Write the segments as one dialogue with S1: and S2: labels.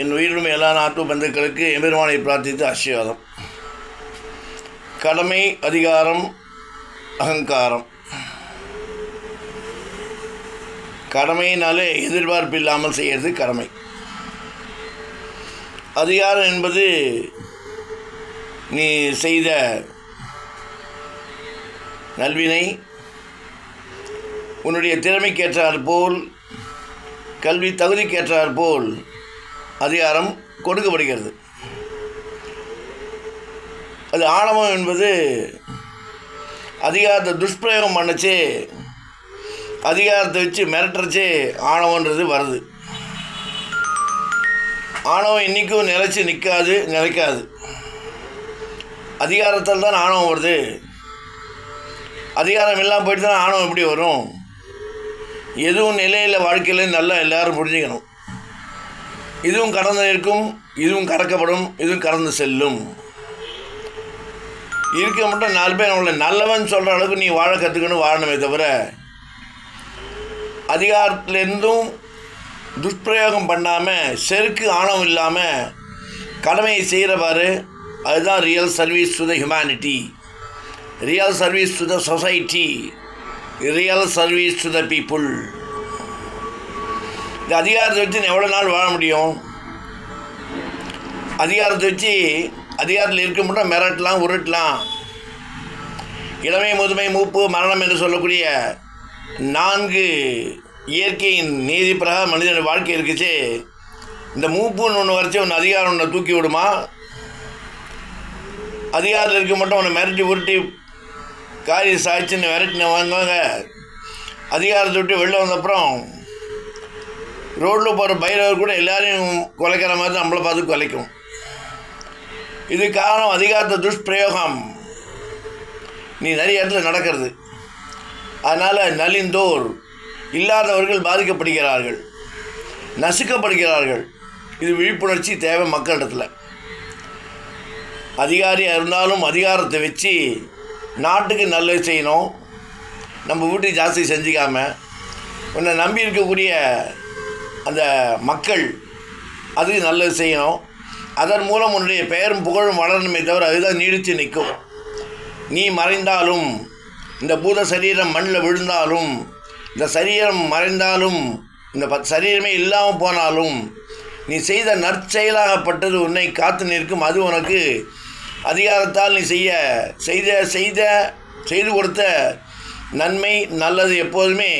S1: என் உயிரிலும் எல்லா நாட்டு பந்துக்களுக்கு எம்பெருமானை பிரார்த்தித்து ஆசீர்வாதம். கடமை அதிகாரம் அகங்காரம். கடமையினாலே எதிர்பார்ப்பு இல்லாமல் செய்கிறது கடமை. அதிகாரம் என்பது நீ செய்த நல்வினை உன்னுடைய திறமைக்கேற்றாற்போல் கல்வி தகுதிக்கேற்றாற்போல் போல் அதிகாரம் கொடுக்கப்படுகிறது. அது ஆணவம் என்பது அதிகாரத்தை துஷ்பிரயோகம் பண்ணச்சு அதிகாரத்தை வச்சு மிரட்டுறச்சே ஆணவன்றது வருது. ஆணவம் இன்றைக்கும் நிலைச்சி நிற்காது நிலைக்காது. அதிகாரத்தில் தான் ஆணவம் வருது. அதிகாரம் இல்லாமல் போயிட்டு தான் ஆணவம் எப்படி வரும்? எதுவும் நிலையில் வாழ்க்கையில் நல்லா எல்லோரும் புரிஞ்சுக்கணும். இதுவும் கடந்து இருக்கும் இதுவும் கடக்கப்படும் இதுவும் கடந்து செல்லும். இருக்க மட்டும் நாலு பேர் நம்மளை நல்லவன் சொல்கிற அளவுக்கு நீ வாழ கற்றுக்கணும் வாழணுமே தவிர அதிகாரத்துலேருந்தும் துஷ்பிரயோகம் பண்ணாமல் செருக்கு ஆணவம் இல்லாமல் கடமையை செய்கிறவாறு அதுதான் real service to the humanity real service to the society real service to the people இந்த அதிகாரத்தை வச்சு எவ்வளோ நாள் வாழ முடியும்? அதிகாரத்தை வச்சு அதிகாரத்தில் இருக்க மட்டும் மிரட்டலாம் உருட்டலாம். இளமை முதுமை மூப்பு மரணம் என்று சொல்லக்கூடிய நான்கு இயற்கையின் நீதி பிரகாரம் மனிதன் வாழ்க்கை இருக்குச்சு. இந்த மூப்புன்னு ஒன்று வரைச்சி ஒன்று அதிகாரம் ஒன்று தூக்கி விடுமா? அதிகாரத்தில் இருக்க மட்டும் ஒன்று மிரட்டி உருட்டி காரி சாய்ச்சின்னு விரட்டின வாங்குவாங்க அதிகாரத்தை விட்டு வெளில வந்தப்புறம் ரோட்டில் போகிற பைரவர் கூட எல்லாரையும் குலைக்கிற மாதிரி நம்மளை பார்த்து குலைக்கும். இது காரணம் அதிகாரத்தை துஷ்பிரயோகம். நீ நிறைய இடத்துல நடக்கிறது. அதனால் நலிந்தோர் இல்லாதவர்கள் பாதிக்கப்படுகிறார்கள். நசுக்கப்படுகிறார்கள். இது விழிப்புணர்ச்சி தேவை மக்களிடத்தில். அதிகாரியாக இருந்தாலும் அதிகாரத்தை வச்சு நாட்டுக்கு நல்லது செய்யணும். நம்ம வீட்டுக்கு ஜாஸ்தி செஞ்சுக்காமல் உன்னை நம்பி இருக்கக்கூடிய அந்த மக்கள் அது நல்லது செய்யணும். அதன் மூலம் உன்னுடைய பெயரும் புகழும் வளரணுமே தவிர அதுதான் நீடித்து நிற்கும். நீ மறைந்தாலும் இந்த பூத சரீரம் மண்ணில் விழுந்தாலும் இந்த சரீரம் மறைந்தாலும் இந்த ப சரீரமே இல்லாமல் போனாலும் நீ செய்த நற்செயலாகப்பட்டது உன்னை காத்து நிற்கும். அது உனக்கு அதிகாரத்தால் நீ செய்ய செய்த செய்த செய்து கொடுத்த நன்மை நல்லது எப்போதுமே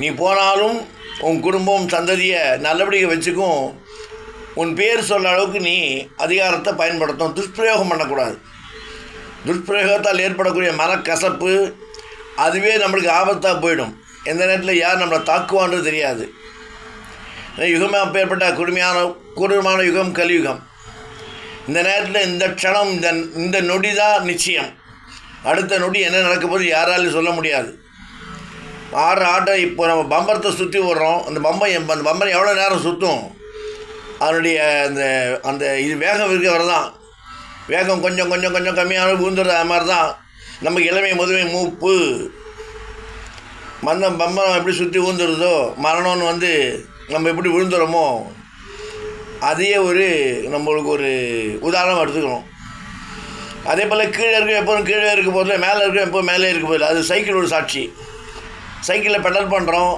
S1: நீ போனாலும் உன் குடும்பம் சந்ததியை நல்லபடியாக வச்சுக்கும் உன் பேர் சொல்ல அளவுக்கு நீ அதிகாரத்தை பயன்படுத்தும் துஷ்பிரயோகம் பண்ணக்கூடாது. துஷ்பிரயோகத்தால் ஏற்படக்கூடிய மனக்கசப்பு அதுவே நம்மளுக்கு ஆபத்தாக போயிடும். எந்த நேரத்தில் யார் நம்மளை தாக்குவான்றது தெரியாது. யுகமே அப்பேற்பட்ட கொடுமையான கொடூரமான யுகம் கலியுகம். இந்த நேரத்தில் இந்த க்ஷணம் இந்த இந்த நொடி தான் நிச்சயம். அடுத்த நொடி என்ன நடக்க போது யாராலையும் சொல்ல முடியாது. ஆடுற ஆடுற இப்போ நம்ம பம்பரத்தை சுற்றி விடுறோம் அந்த பம்பம் அந்த பம்பரம் எவ்வளோ நேரம் சுற்றும் அதனுடைய அந்த அந்த இது வேகம் இருக்கிற தான் வேகம் கொஞ்சம் கொஞ்சம் கொஞ்சம் கம்மியான விழுந்துடுறது அது மாதிரி தான் நமக்கு இளமை முதுமை மூப்பு. மந்தம் பம்பரம் எப்படி சுற்றி விழுந்துருதோ மரணம்னு வந்து நம்ம எப்படி விழுந்துடுறோமோ அதையே ஒரு நம்மளுக்கு ஒரு உதாரணம் எடுத்துக்கணும். அதே போல் கீழே இருக்க எப்போதும் கீழே இருக்க போதில் மேலே இருக்க எப்போ மேலே இருக்க போதில்லை அது சைக்கிளோட சாட்சி. சைக்கிளில் பெடல் பண்ணுறோம்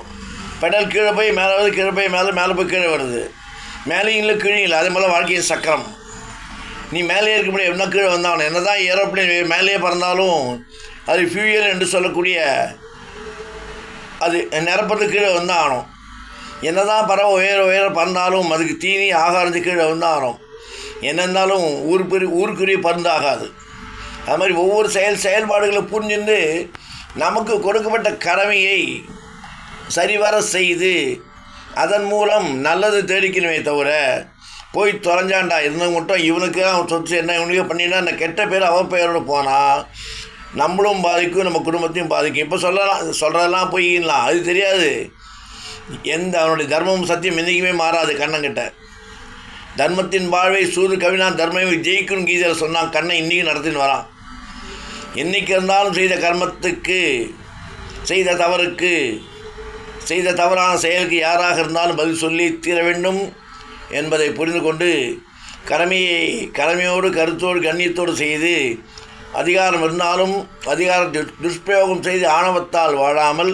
S1: பெடல் கீழே போய் மேலே வருது கீழே போய் மேலே மேலே போய் கீழே வருது. மேலேயும் இல்லை கீழே இல்லை. அதே போல் வாழ்க்கையின் சக்கரம். நீ மேலே இருக்க முடியும் என்ன கீழே வந்தாலும் என்ன தான் ஏரோப்ளேன் மேலேயே பறந்தாலும் அது ஃபியூயல் என்று சொல்லக்கூடிய அது நிரப்பத்து கீழே வந்தால் ஆகணும். என்ன தான் பறவை உயர உயர பறந்தாலும் அதுக்கு தீனி ஆகாரத்து கீழே வந்து ஆகணும். என்ன இருந்தாலும் ஊருக்குரிய ஊருக்குரிய பருந்தாகாது. அது மாதிரி ஒவ்வொரு செயல் செயல்பாடுகளை புரிஞ்சுட்டு நமக்கு கொடுக்கப்பட்ட கடமையை சரிவர செய்து அதன் மூலம் நல்லது தேடிக்கணுமே தவிர போய் தொலைஞ்சாண்டா இருந்தவங்க மட்டும் இவனுக்கு அவன் சொத்து என்ன இவனுக்கு பண்ணினா அந்த கெட்ட பேர் அவன் பெயரோடு போனால் நம்மளும் பாதிக்கும் நம்ம குடும்பத்தையும் பாதிக்கும். இப்போ சொல்லலாம் சொல்கிறதெல்லாம் பொய்யின்லாம். அது தெரியாது. எந்த அவனுடைய தர்மம் சத்தியம் என்றைக்குமே மாறாது கண்ணங்கிட்ட. தர்மத்தின் வாழ்வை சூது கவினான் தர்மம் ஜெயிக்கும் கீதையில் சொன்னான் கண்ணை இன்றைக்கும் நடத்தின்னு வரான். என்னைக்கு இருந்தாலும் செய்த கர்மத்துக்கு செய்த தவறுக்கு செய்த தவறான செயலுக்கு யாராக இருந்தாலும் பதில் சொல்லி தீர வேண்டும் என்பதை புரிந்து கொண்டு கடமையை கடமையோடு கருத்தோடு கண்ணியத்தோடு செய்து அதிகாரம் இருந்தாலும் அதிகார துஷ்பிரயோகம் செய்து ஆணவத்தால் வாழாமல்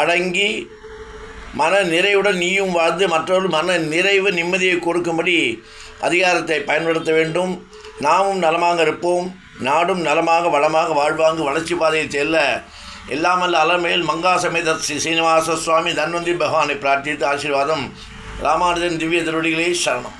S1: அடங்கி மன நிறைவுடன் நீயும் வாழ்ந்து மற்றவர்கள் மன நிறைவு நிம்மதியை கொடுக்கும்படி அதிகாரத்தை பயன்படுத்த வேண்டும். நாமும் நலமாக இருப்போம். நாடும் நலமாக வளமாக வாழ்வாங்கு வளர்ச்சி பாதையில் செல்ல எல்லாமல்ல அலமேல் மங்கா சமேத ஸ்ரீ சீனிவாச சுவாமி தன்வந்தி பகவானை பிரார்த்தித்து ஆசீர்வாதம். ராமானுஜன் திவ்ய திருவடிகளே சரணம்.